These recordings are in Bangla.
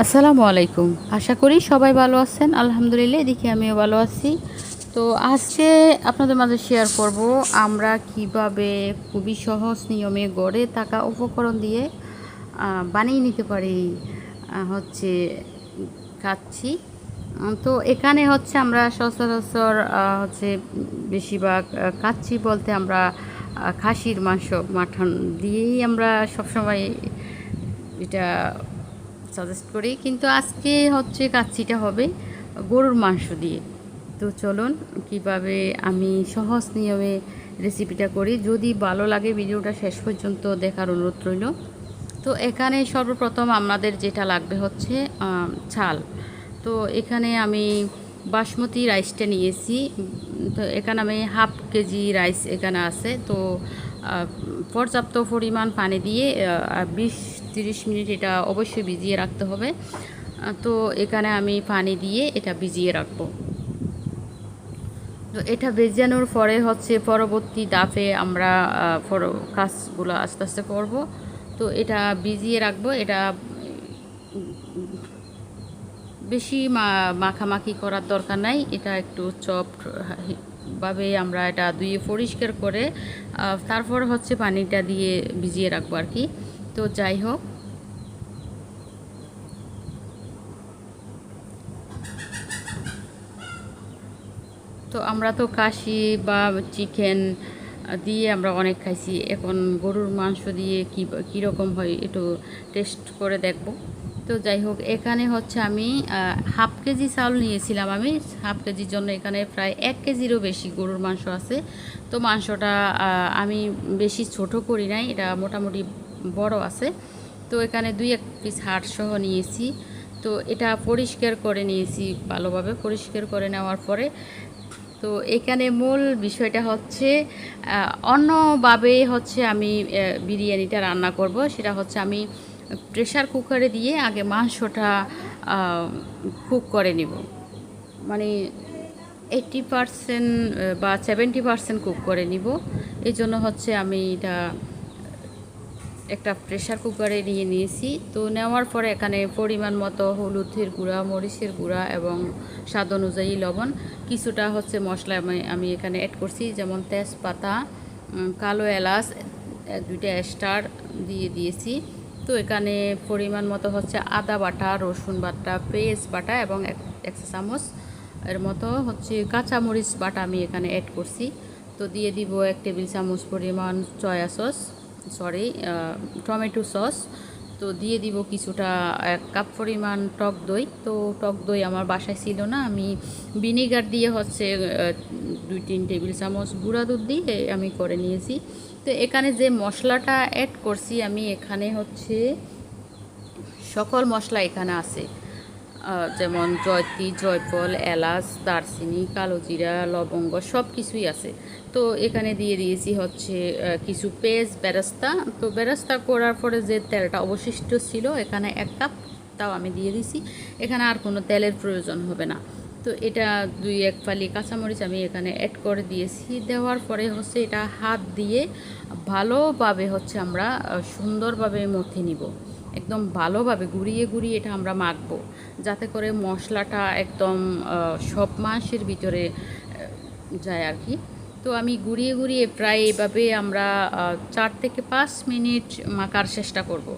আসসালামু আলাইকুম। আশা করি সবাই ভালো আছেন। আলহামদুলিল্লাহ, এদিকে আমিও ভালো আছি। তো আজকে আপনাদের মাঝে শেয়ার করব আমরা কীভাবে খুবই সহজ নিয়মে গড়ে থাকা উপকরণ দিয়ে বানিয়ে নিতে পারি হচ্ছে খাচ্ছি তো এখানে হচ্ছে আমরা সচরাচর হচ্ছে বেশিরভাগ কাচ্ছি বলতে আমরা খাসির মাংস, মাটন দিয়েই আমরা সবসময় এটা সাজেস্ট করি, কিন্তু আজকে হচ্ছে কাচ্চিটা হবে গরুর মাংস দিয়ে। তো চলুন কীভাবে আমি সহজ নিয়মে রেসিপিটা করি। যদি ভালো লাগে ভিডিওটা শেষ পর্যন্ত দেখার অনুরোধ রইল। তো এখানে সর্বপ্রথম আমাদের যেটা লাগবে হচ্ছে চাল তো এখানে আমি বাসমতি রাইসটা নিয়েছি। তো এখানে আমি হাফ কেজি রাইস এখানে আছে। তো পর্যাপ্ত পরিমাণ পানি দিয়ে বিশ তিরিশ মিনিট এটা অবশ্যই ভিজিয়ে রাখতে হবে। তো এখানে আমি পানি দিয়ে এটা ভিজিয়ে রাখব। তো এটা ভেজানোর পরে হচ্ছে পরবর্তী দাফে আমরা কাজগুলো আস্তে আস্তে করব। তো এটা ভিজিয়ে রাখব, এটা বেশি মাখামাখি করার দরকার নাই। এটা একটু চপ ভাবে আমরা এটা ধুয়ে পরিষ্কার করে তারপর হচ্ছে পানিটা দিয়ে ভিজিয়ে রাখব আর কি। তো যাই হোক। তো আমরা তো কাশি বা চিকেন দিয়ে আমরা অনেক খাইছি। এখন গরুর মাংস দিয়ে কী, কীরকম হয় একটু টেস্ট করে দেখব। তো যাই হোক, এখানে হচ্ছে আমি হাফ কেজি চাউল নিয়েছিলাম আমি। হাফ কেজির জন্য এখানে প্রায় এক কেজিরও বেশি গরুর মাংস আছে। তো মাংসটা আমি বেশি ছোট করি নাই। এটা মোটামুটি বড় আছে। তো এখানে দুই এক পিস হাড় সহ নিয়েছি। তো এটা পরিষ্কার করে নিয়েছি ভালোভাবে, পরিষ্কার করে নেওয়ার পরে। তো এখানে মূল বিষয়টা হচ্ছে অন্যভাবে হচ্ছে আমি বিরিয়ানিটা রান্না করব। সেটা হচ্ছে আমি প্রেশার কুকারে দিয়ে আগে মাংসটা কুক করে নিব। মানে এইটটি পারসেন্ট বা সেভেন্টি পারসেন্ট কুক করে নিব। এই জন্য হচ্ছে আমি এটা একটা প্রেশার কুকারে নিয়ে নিয়েছি। তো নেওয়ার পরে এখানে পরিমাণ মতো হলুদের গুঁড়া, মরিচের গুঁড়া এবং স্বাদ অনুযায়ী লবণ। কিছুটা হচ্ছে মশলা আমি এখানে অ্যাড করছি, যেমন তেজপাতা কালো এলাচ দুইটা স্টার দিয়ে দিয়েছি। তো এখানে পরিমাণ মতো হচ্ছে আদা বাটা, রসুন বাটা, পেঁয়াজ বাটা এবং এক চামচ এর মতো হচ্ছে কাঁচামরিচ বাটা আমি এখানে অ্যাড করছি। তো দিয়ে দিব এক টেবিল চামচ পরিমাণ soya sauce sorry tomato sauce. তো দিয়ে দিব কিছুটা, এক কাপ পরিমাণ টক দই। তো টক দই আমার বাসায় ছিল না, আমি ভিনিগার দিয়ে হচ্ছে দুই তিন টেবিল চামচ গুঁড়া দুধ দিয়ে আমি করে নিয়েছি। তো এখানে যে মশলাটা অ্যাড করছি, আমি এখানে হচ্ছে সকল মশলা এখানে আছে। যেমন জয়তি জয়ফল, এলাচ, দারচিনি, কালো জিরা, লবঙ্গ সব কিছুই আছে। তো এখানে দিয়ে দিয়েছি হচ্ছে কিছু পেঁয়াজ বেরাস্তা। তো বেরাস্তা করার পরে যে তেলটা অবশিষ্ট ছিল, এখানে এক কাপ, তাও আমি দিয়ে দিছি। এখানে আর কোনো তেলের প্রয়োজন হবে না। তো এটা দুই এক ফালি কাঁচামরিচ আমি এখানে অ্যাড করে দিয়েছি। দেওয়ার পরে হচ্ছে এটা হাত দিয়ে ভালোভাবে হচ্ছে আমরা সুন্দরভাবে মথে নিব। একদম ভালোভাবে ঘুরিয়ে ঘুরিয়ে এটা আমরা মাখবো। যাতে করে মশলাটা একদম সব মাসের ভিতরে যায় আর কি। তো আমি ঘুরিয়ে ঘুরিয়ে প্রায় এভাবে আমরা চার থেকে পাঁচ মিনিট মাখার চেষ্টা করব।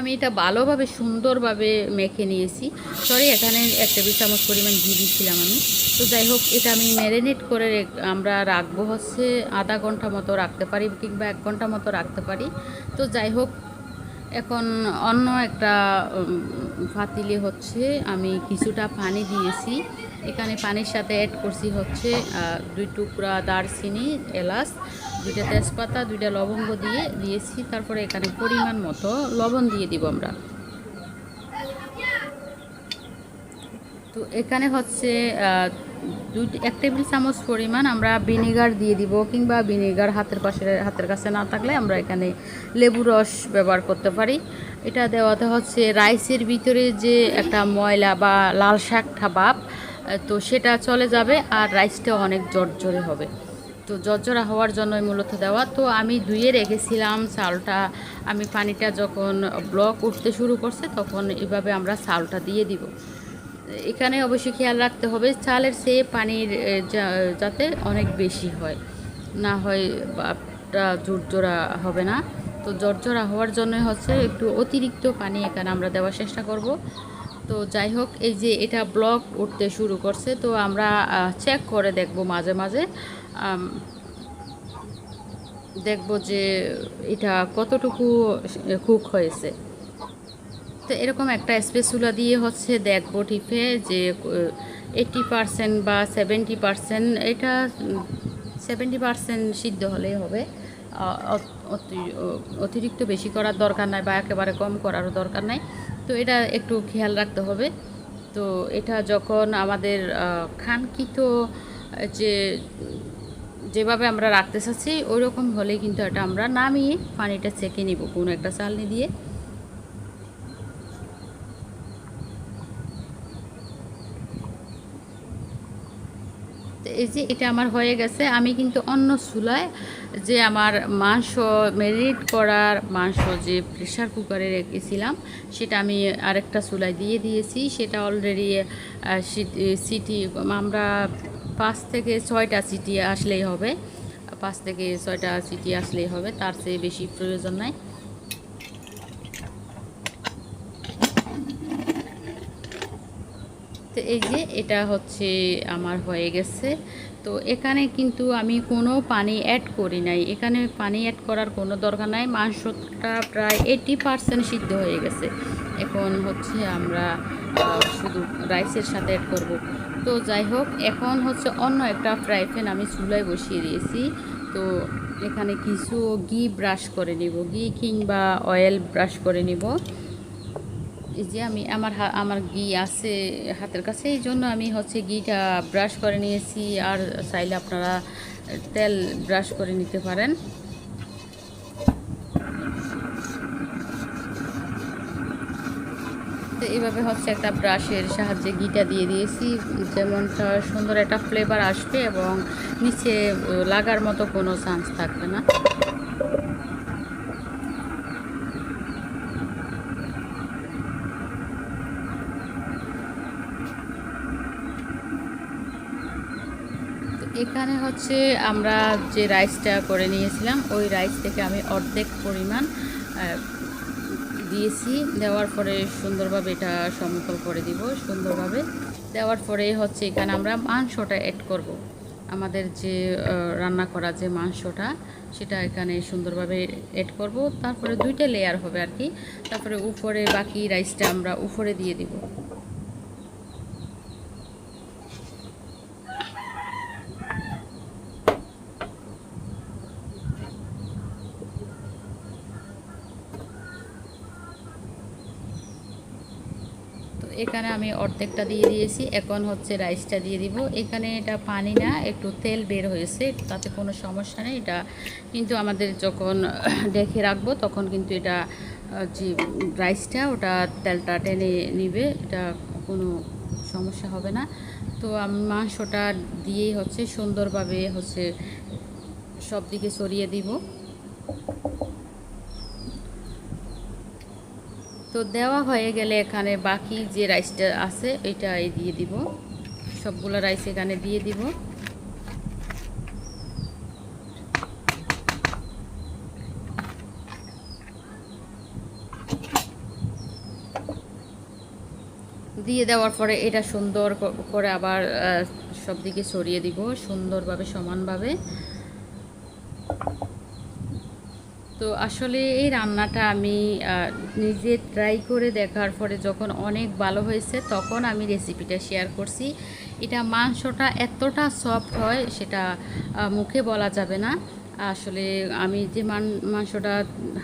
আমি এটা ভালোভাবে, সুন্দরভাবে মেখে নিয়েছি। সরি এখানে এক টেবিল পরিমাণ ঘি দিয়েছিলাম আমি। তো যাই হোক, এটা আমি ম্যারিনেট করে আমরা রাখব হচ্ছে আধা ঘণ্টা মতো রাখতে পারি, কিংবা এক ঘণ্টা মতো রাখতে পারি। তো যাই হোক, এখন অন্য একটা ফাতিলে হচ্ছে আমি কিছুটা পানি দিয়েছি। এখানে পানির সাথে অ্যাড করছি হচ্ছে দুই টুকরা দারচিনি, এলাচ, দুইটা তেজপাতা, দুইটা লবঙ্গ দিয়ে দিয়েছি, তারপরে এখানে পরিমাণ মতো লবণ দিয়ে দিব আমরা। তো এখানে হচ্ছে দুই, এক টেবিল চামচ পরিমাণ আমরা ভিনেগার দিয়ে দিব, কিংবা ভিনেগার হাতের পাশে, হাতের কাছে না থাকলে আমরা এখানে লেবু রস ব্যবহার করতে পারি। এটা দেওয়াতে হচ্ছে, রাইসের ভিতরে যে একটা ময়লা বা লাল শাক ভাব তো সেটা চলে যাবে আর রাইসটা অনেক জর্জরে হবে। তো জর্জরা হওয়ার জন্যই মূলত দেওয়া। তো আমি ধুয়ে রেখেছিলাম চালটা। আমি পানিটা যখন ব্লক উঠতে শুরু করছে তখন এভাবে আমরা চালটা দিয়ে দিব। এখানে অবশ্যই খেয়াল রাখতে হবে, চালের সে পানির যাতে অনেক বেশি হয়। না হয় বাপটা জোরজোড়া হবে না। তো জর্জরা হওয়ার জন্য হচ্ছে একটু অতিরিক্ত পানি এখানে আমরা দেওয়ার চেষ্টা করব। তো যাই হোক, এই যে এটা ব্লক উঠতে শুরু করছে, তো আমরা চেক করে দেখব মাঝে মাঝে। দেখব যে এটা কতটুকু কুক হয়েছে। তো এরকম একটা স্পেসুলা দিয়ে হচ্ছে দেখব টিপে যে এইটি পারসেন্ট বা সেভেন্টি পারসেন্ট এটা সেভেন্টি পারসেন্ট সিদ্ধ হলেই হবে। অতিরিক্ত বেশি করার দরকার নাই বা একেবারে কম করারও দরকার নাই। তো এটা একটু খেয়াল রাখতে হবে। তো এটা যখন আমাদের খানকিত যে, যেভাবে আমরা রাখতে চাচ্ছি ওই রকম হলে কিন্তু এটা আমরা নামিয়ে পানিটা চেকে নিব কোনো একটা চালনি দিয়ে। এই যে এটা আমার হয়ে গেছে, আমি কিন্তু অন্য চুলায় যে আমার মাংস ম্যারিনেট করার মাংস যে প্রেশার কুকারে রেখেছিলাম, সেটা আমি আরেকটা চুলায় দিয়ে দিয়েছি। সেটা অলরেডি সিটি আমরা পাঁচ থেকে ছয়টা সিটি আসলেই হবে, পাঁচ থেকে ছয়টা সিটি আসলেই হবে, তার চেয়ে বেশি প্রয়োজন নাই। এই যে এটা হচ্ছে আমার হয়ে গেছে। তো এখানে কিন্তু আমি কোনো পানি অ্যাড করি নাই। এখানে পানি অ্যাড করার কোনো দরকার নাই। মাংসটা প্রায় এইটি পারসেন্ট সিদ্ধ হয়ে গেছে। এখন হচ্ছে আমরা শুধু রাইসের সাথে অ্যাড করব। তো যাই হোক, এখন হচ্ছে অন্য একটা ফ্রাই প্যান আমি চুলায় বসিয়ে দিয়েছি। তো এখানে কিছু ঘি ব্রাশ করে নিব। ঘি কিংবা অয়েল ব্রাশ করে নিব। এই যে আমি আমার আমার ঘি আছে হাতের কাছে, এই জন্য আমি হচ্ছে ঘিটা ব্রাশ করে নিয়েছি। আর চাইলে আপনারা তেল ব্রাশ করে নিতে পারেন। তো এইভাবে হচ্ছে একটা ব্রাশের সাহায্যে ঘিটা দিয়ে দিয়েছি। যেমনটা সুন্দর একটা ফ্লেভার আসবে এবং নিচে লাগার মতো কোনো চান্স থাকবে না তো এখানে হচ্ছে আমরা যে রাইসটা করে নিয়েছিলাম, ওই রাইস থেকে আমি অর্ধেক পরিমাণ দিয়েছি। দেওয়ার পরে সুন্দরভাবে এটা সমতল করে দিব, সুন্দরভাবে। দেওয়ার পরে হচ্ছে এখানে আমরা মাংসটা অ্যাড করব। আমাদের যে রান্না করা যে মাংসটা, সেটা এখানে সুন্দরভাবে অ্যাড করব। তারপরে দুইটা লেয়ার হবে আর কি। তারপরে উপরে বাকি রাইসটা আমরা উপরে দিয়ে দিব। এখানে আমি অর্ধেকটা দিয়ে দিয়েছি। এখন হচ্ছে রাইসটা দিয়ে দিব। এখানে এটা পানি না, একটু তেল বের হয়েছে, তাতে কোনো সমস্যা নেই। এটা কিন্তু আমাদের যখন দেখে রাখব, তখন কিন্তু এটা যে রাইসটা, ওটা তেলটা টেনে নিবে, এটা কোনো সমস্যা হবে না। তো আমি মাংসটা দিয়েই হচ্ছে সুন্দরভাবে হচ্ছে সব দিকে ছড়িয়ে দিব। তো দেওয়া হয়ে গেলে এখানে বাকি যে রাইসটা আছে এটা দিয়ে দিব। সবগুলো রাইস এখানে দিয়ে দিব। দিয়ে দেওয়ার পরে এটা সুন্দর করে আবার সব দিকে ছড়িয়ে দিব সুন্দরভাবে, সমানভাবে। তো আসলে এই রান্নাটা আমি নিজে ট্রাই করে দেখার পরে যখন অনেক ভালো হয়েছে তখন আমি রেসিপিটা শেয়ার করছি। এটা মাংসটা এতটা সফট হয় সেটা মুখে বলা যাবে না। আসলে আমি যে মান, মাংসটা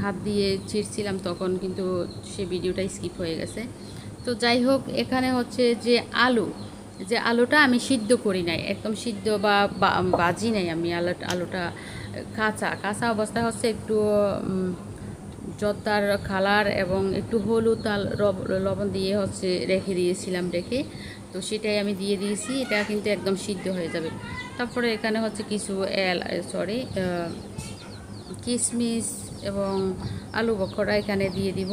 হাত দিয়ে ছিঁড়ছিলাম তখন কিন্তু সে ভিডিওটা স্কিপ হয়ে গেছে। তো যাই হোক, এখানে হচ্ছে যে আলু, যে আলুটা আমি সিদ্ধ করি নাই, একদম সিদ্ধ বা বাজি নাই আমি আলু আলুটা কাঁচা কাঁচা অবস্থায় হচ্ছে একটু জর্দার কালার এবং একটু হলুদ লবণ দিয়ে হচ্ছে রেখে দিয়েছিলাম রেখে। তো সেটাই আমি দিয়ে দিয়েছি, এটা কিন্তু একদম সিদ্ধ হয়ে যাবে। তারপরে এখানে হচ্ছে কিছু এল সরি কিশমিশ এবং আলু বখরা এখানে দিয়ে দিব।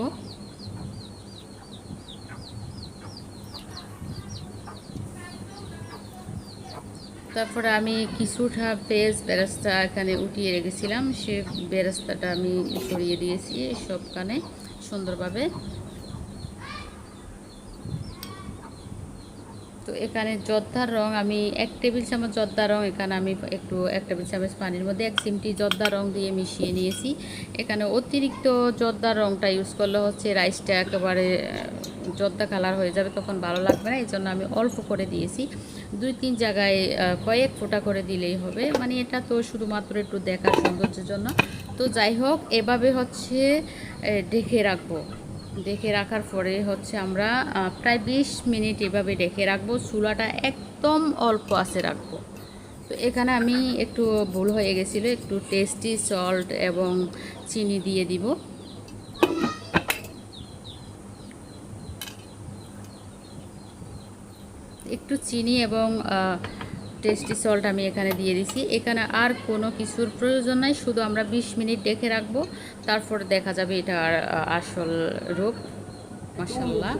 তারপরে আমি কিছুটা পেঁয়াজ বেরেস্তা এখানে উঠিয়ে রেখেছিলাম। সে বেরেস্তাটা আমি সরিয়ে দিয়েছি সবখানে সুন্দরভাবে। তো এখানে জর্দার রং আমি এক টেবিল চামচ জর্দার রং, এখানে আমি একটু এক টেবিল চামচ পানির মধ্যে এক চিমটি জর্দার রং দিয়ে মিশিয়ে নিয়েছি। এখানে অতিরিক্ত জর্দার রংটা ইউজ করলে হচ্ছে রাইসটা একেবারে জর্দা কালার হয়ে যাবে, তখন ভালো লাগবে না। এই জন্য আমি অল্প করে দিয়েছি। দুই তিন জায়গায় কয়েক ফোঁটা করে দিলেই হবে। মানে এটা তো শুধুমাত্র একটু দেখার সৌন্দর্যের জন্য। তো যাই হোক, এভাবে হচ্ছে ঢেকে রাখব। দেখে রাখার পরে হচ্ছে আমরা প্রায় বিশ মিনিট এভাবে রেখে রাখব। চুলাটা একদম অল্প আছে রাখব। তো এখানে আমি একটু ভুল হয়ে গেছিল। একটু টেস্টি সল্ট এবং চিনি দিয়ে দিব। একটু চিনি এবং টেস্টি সল্ট আমি এখানে দিয়ে দিছি। এখানে আর কোনো কিছুর প্রয়োজন নাই, শুধু আমরা 20 মিনিট ডেকে রাখব, তারপর দেখা যাবে এটা আর আসল রূপ। মাসাল্লাহ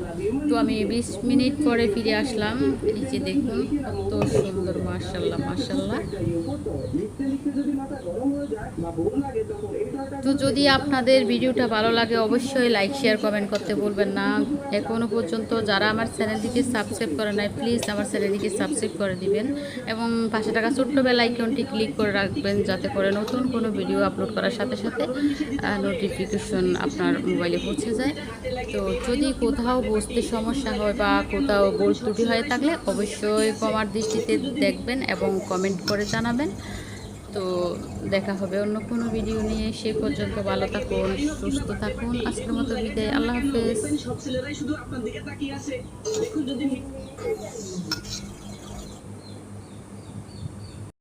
তো আমি 20 মিনিট পরে ফিরে আসলাম। এই যে দেখুন, কত সুন্দর মাসাল্লাহ মাসাল্লাহ তো যদি আপনাদের ভিডিওটা ভালো লাগে, অবশ্যই লাইক, শেয়ার, কমেন্ট করতে বলবেন না। এখনও পর্যন্ত যারা আমার চ্যানেলটিকে সাবস্ক্রাইব করে নাই, প্লিজ আমার চ্যানেলটিকে সাবস্ক্রাইব করে দিবেন এবং পাশে থাকা ছোট্ট বেল আইকনটি ক্লিক করে রাখবেন যাতে করে নতুন কোনো ভিডিও আপলোড করার সাথে সাথে নোটিফিকেশন আপনার মোবাইলে পৌঁছে যায়। তো যদি কোথাও বসতে সমস্যা হয় বা কোথাও ভুল ত্রুটি হয়ে থাকলে অবশ্যই কমার দৃষ্টিতে দেখবেন এবং কমেন্ট করে জানাবেন। তো দেখা হবে অন্য কোনো ভিডিও নিয়ে। সে পর্যন্ত ভালো থাকুন, সুস্থ থাকুন। আজকের মতো বিদায়। আল্লাহ হাফেজ।